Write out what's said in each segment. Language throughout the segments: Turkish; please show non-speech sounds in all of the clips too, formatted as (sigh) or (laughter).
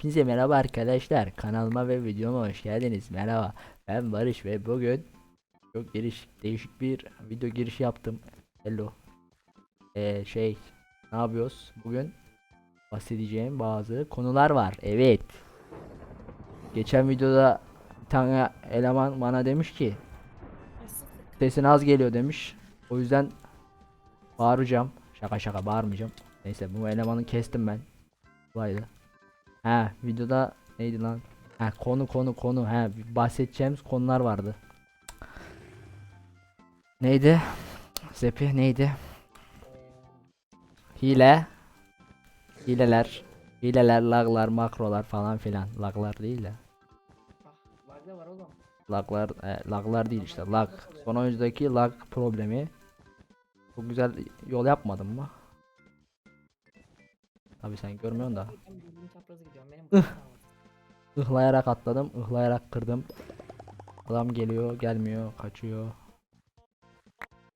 Hepinize merhaba arkadaşlar. Kanalıma ve videoma hoş geldiniz. Merhaba. Ben Barış ve bugün çok giriş değişik bir video girişi yaptım. Hello. Ee, şey ne yapıyoruz? Bugün bahsedeceğim bazı konular var. Evet. Geçen videoda bir tane eleman bana demiş ki sesin az geliyor demiş. O yüzden bağıracağım. Şaka şaka bağırmayacağım. Neyse bu elemanı kestim ben. Kolaydı. Ha videoda neydi lan? Ha konu konu konu. Ha bahsedeceğimiz konular vardı. Neydi? Zepi neydi? Hile. Hileler. Hileler, laglar, makrolar falan filan. Laglar değil de. Laglar, e, laglar değil işte. Lag. Son oyundaki lag problemi. Çok güzel yol yapmadım mı? Tabi sen görmüyorsun da. Çaprazı gidiyorum. Benim Ih. bug'ım kalmadı. Ihlayarak atladım, ıhlayarak kırdım. Adam geliyor, gelmiyor, kaçıyor.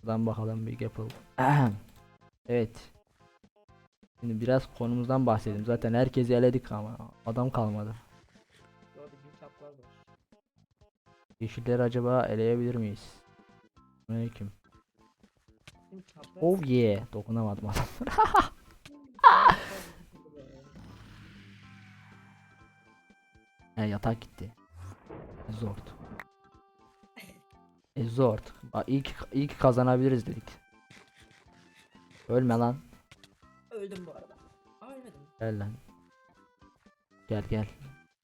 Buradan bakalım Big Apple. Evet. Şimdi biraz konumuzdan bahsedelim. Zaten herkesi eledik ama adam kalmadı. Yeşilleri acaba eleyebilir miyiz? Aleyküm. Oh yeah. Dokunamadım adam. (laughs) He yatak gitti. Zord. E zord. Bak ilk ilk kazanabiliriz dedik. Ölme lan. Öldüm bu arada. Aa ölmedim. Gel lan. Gel gel.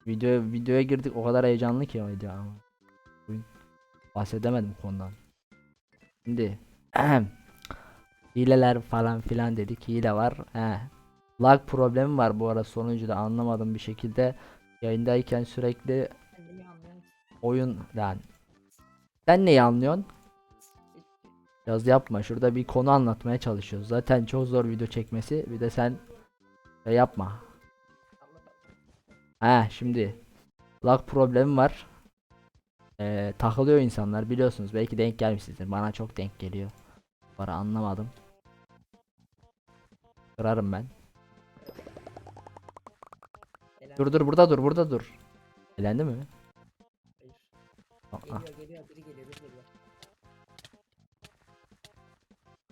Video videoya girdik o kadar heyecanlı ki o video ama. Bugün bahsedemedim konudan. Şimdi hileler falan filan dedik. Hile var. He. Lag problemi var bu arada sonuncu da anlamadım bir şekilde. Yayındayken sürekli oyun lan. Sen neyi anlıyorsun? Yaz yapma. Şurada bir konu anlatmaya çalışıyoruz. Zaten çok zor video çekmesi. Bir de sen şey yapma. Ha şimdi lag problemi var. Ee, takılıyor insanlar biliyorsunuz. Belki denk gelmişsinizdir. Bana çok denk geliyor. Para anlamadım. Kırarım ben. Dur dur burada dur burada dur. Elendi mi? Hayır. Aa, Geliyor geliyor biri geliyor biri geliyor.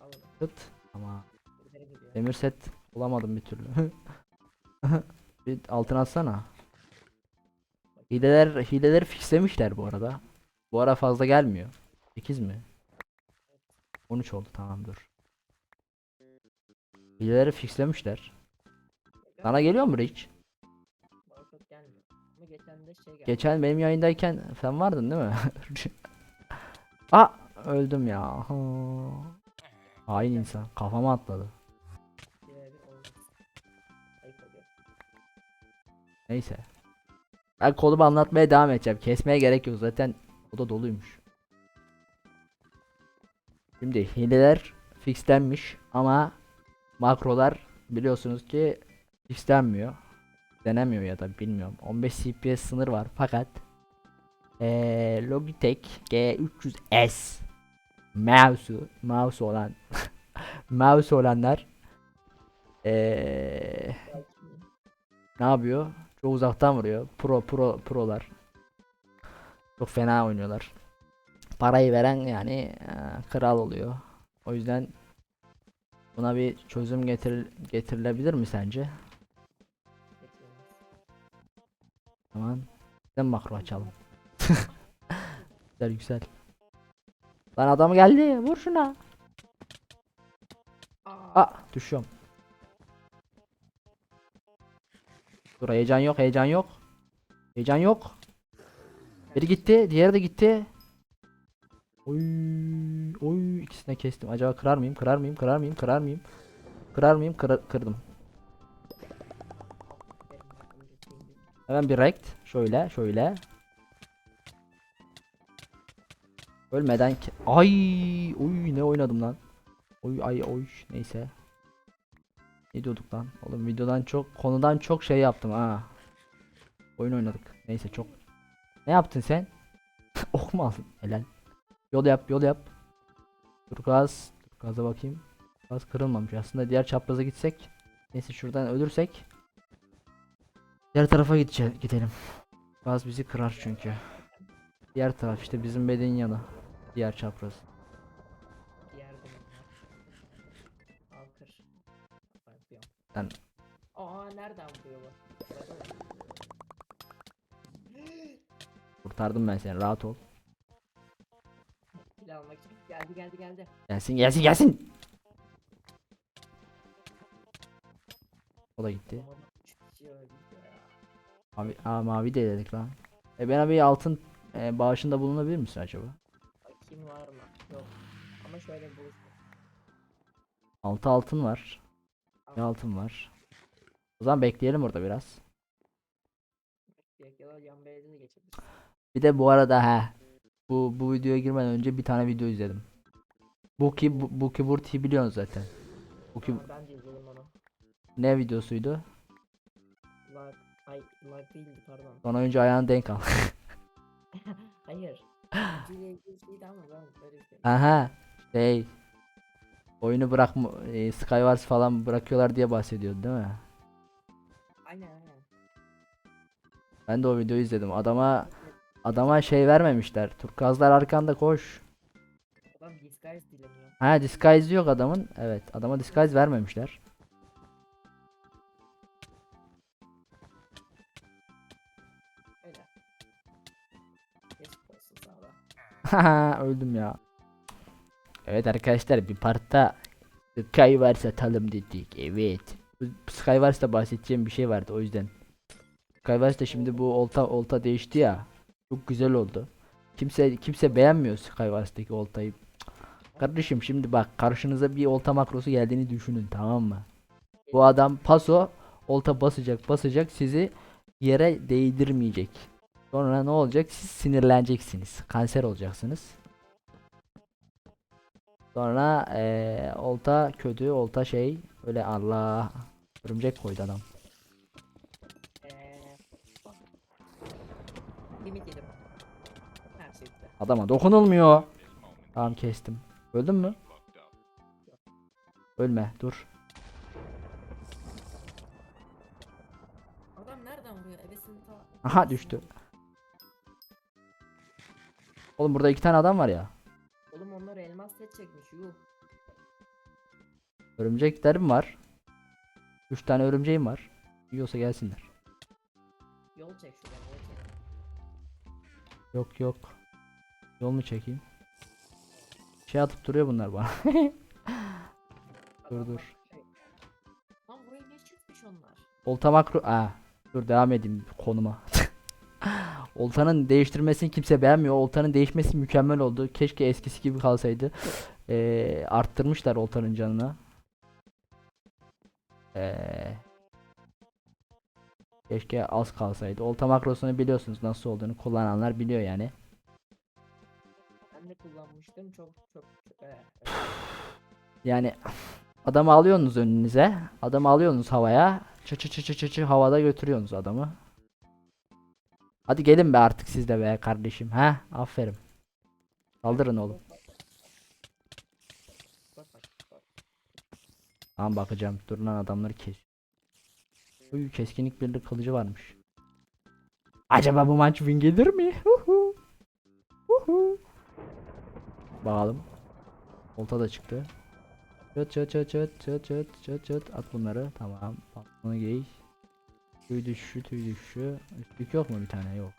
Al onu. Tut. Ama Birileri geliyor. demir set bulamadım bir türlü. (laughs) bir altın atsana. Hileler hileleri fixlemişler bu arada. Bu ara fazla gelmiyor. 8 mi? 13 oldu tamam dur. Hileleri fixlemişler. Sana geliyor mu hiç? Geçen de şey geldi. Geçen benim yayındayken sen vardın değil mi? Aa (laughs) öldüm ya. Ha. Hain insan kafama atladı. Neyse. Ben konumu anlatmaya devam edeceğim. Kesmeye gerek yok zaten o da doluymuş. Şimdi hileler fixlenmiş ama makrolar biliyorsunuz ki fixlenmiyor. Denemiyor ya da bilmiyorum. 15 CPS sınır var fakat ee, Logitech G300S mouse'u mouse olan (laughs) mouse olanlar ee, ne yapıyor? Çok uzaktan vuruyor. Pro pro prolar. Çok fena oynuyorlar. Parayı veren yani eee, kral oluyor. O yüzden buna bir çözüm getir getirilebilir mi sence? Tamam. Sen makro açalım. (laughs) güzel güzel. Lan adam geldi. Vur şuna. Aa. Aa düşüyorum. Dur heyecan yok heyecan yok. Heyecan yok. Biri gitti diğeri de gitti. Oy oy ikisini de kestim. Acaba kırar mıyım kırar mıyım kırar mıyım kırar mıyım? Kırar mıyım Kıra- kırdım. Hemen bir rekt. Şöyle şöyle. Ölmeden ke- Ay oy ne oynadım lan. Oy ay oy neyse. Ne diyorduk lan? Oğlum videodan çok konudan çok şey yaptım ha. Oyun oynadık. Neyse çok. Ne yaptın sen? (laughs) ok mu aldın? Helal. Yol yap yol yap. Dur gaza bakayım. Gaz kırılmamış. Aslında diğer çapraza gitsek. Neyse şuradan ölürsek. Diğer tarafa gideceğiz, gidelim. Gaz bizi kırar çünkü. Diğer taraf işte bizim bedenin yanı. Diğer çapraz. Diğer bölümler. Al kır. Ben Aa nereden vuruyor bu? Kurtardım ben seni rahat ol. Kill almak için geldi geldi geldi. Gelsin gelsin gelsin. O da gitti. Ama Mavi, aa, mavi de dedik lan. E ben bir altın e, bağışında bulunabilir misin acaba? Bakayım var mı? Yok. Ama şöyle bulursun. Altı altın var. Bir altın var. O zaman bekleyelim orada biraz. Bir de bu arada he. Bu bu videoya girmeden önce bir tane video izledim. Buki Bu- Buki Burti'yi biliyorsun zaten. Buki izledim onu. ne videosuydu? Ay lag değildi pardon. Sonra önce ayağını denk al. (laughs) Hayır. Ile ilgili şeydi ama ben böyle izledim. Aha. Şey. Oyunu bırakma e, Skywars falan bırakıyorlar diye bahsediyordu değil mi? Aynen aynen. Ben de o videoyu izledim. Adama adama şey vermemişler. Turkuazlar arkanda koş. Adam disguise dileniyor. Ha disguise yok adamın. Evet, adama disguise vermemişler. (laughs) Öldüm ya. Evet arkadaşlar bir partta Skywars atalım dedik. Evet. Bu Skywars'ta bahsedeceğim bir şey vardı o yüzden. Skywars'ta şimdi bu olta olta değişti ya. Çok güzel oldu. Kimse kimse beğenmiyor Skywars'taki oltayı. Kardeşim şimdi bak karşınıza bir olta makrosu geldiğini düşünün tamam mı? Bu adam paso olta basacak basacak sizi yere değdirmeyecek. Sonra ne olacak? Siz sinirleneceksiniz. Kanser olacaksınız. Sonra eee olta kötü, olta şey öyle Allah örümcek koydu adam. Şey. Adama dokunulmuyor. Tamam kestim. Öldün mü? Ölme, dur. Aha düştü. Oğlum burada iki tane adam var ya. Oğlum onlar elmas set çekmiş yuh. Örümceklerim var. Üç tane örümceğim var. Yiyorsa gelsinler. Yol çek şuradan yol çek. Yok yok. Yol mu çekeyim? Şey atıp duruyor bunlar bana. (laughs) Dur, dur. şey- Lan buraya ne çıkmış onlar? Olta makro... Aa, dur devam edeyim konuma. Oltanın değiştirmesini kimse beğenmiyor. Oltanın değişmesi mükemmel oldu. Keşke eskisi gibi kalsaydı. Ee, arttırmışlar oltanın canını. Ee, keşke az kalsaydı. Olta makrosunu biliyorsunuz nasıl olduğunu kullananlar biliyor yani. Ben de kullanmıştım çok çok Yani adamı alıyorsunuz önünüze. Adamı alıyorsunuz havaya. Çı çı çı çı çı havada götürüyorsunuz adamı. Hadi gelin be artık siz de be kardeşim. Ha? Aferin. Saldırın oğlum. Tamam bakacağım. Dur lan adamları kes. Uy keskinlik birlik kılıcı varmış. Acaba bu maç win gelir mi? Huhu. Huhu. Bakalım. Olta da çıktı. Çöt çöt çöt çöt çöt çöt çöt çöt at bunları. Tamam. Pantolonu giy. Tüy düşüşü tüy düşüşü. Üstlük yok mu bir tane? Yok.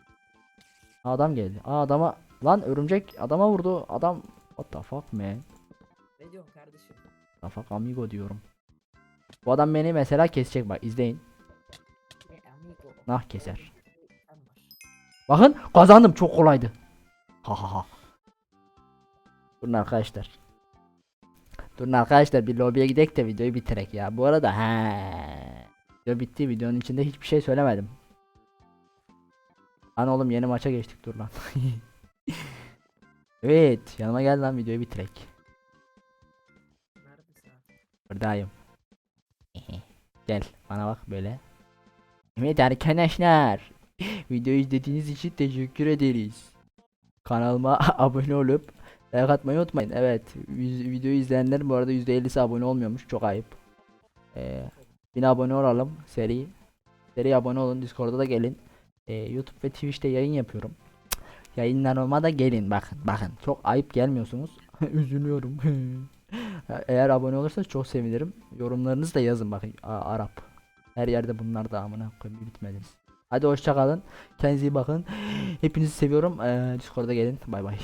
Adam geldi. Aa adama lan örümcek adama vurdu. Adam what the fuck man? Ne diyorsun kardeşim? What the fuck amigo diyorum. Bu adam beni mesela kesecek bak izleyin. Nah keser. Bakın kazandım çok kolaydı. Ha ha ha. Durun arkadaşlar. Durun arkadaşlar bir lobiye gidek de videoyu bitirek ya. Bu arada he. Video bitti videonun içinde hiçbir şey söylemedim. Lan oğlum yeni maça geçtik dur lan. (laughs) evet yanıma gel lan videoyu bitirek. Buradayım. (laughs) Gel bana bak böyle. Evet arkadaşlar. (laughs) Videoyu izlediğiniz için teşekkür ederiz. Kanalıma abone olup like atmayı unutmayın. Evet videoyu izleyenlerin bu arada %50'si abone olmuyormuş. Çok ayıp. Ee, 1000 abone olalım seri. Seriye abone olun. Discord'a da gelin. Ee, YouTube ve Twitch'te yayın yapıyorum. Yayınlarıma da gelin bakın bakın. Çok ayıp gelmiyorsunuz. (laughs) Üzülüyorum. (laughs) Eğer abone olursanız çok sevinirim. Yorumlarınızı da yazın bakın. A- Arap. Her yerde bunlar da amına koyayım bitmediniz. Hadi hoşça kalın. Kendinize iyi bakın. (gasps) Hepinizi seviyorum. Ee, Discord'a gelin. Bay bay.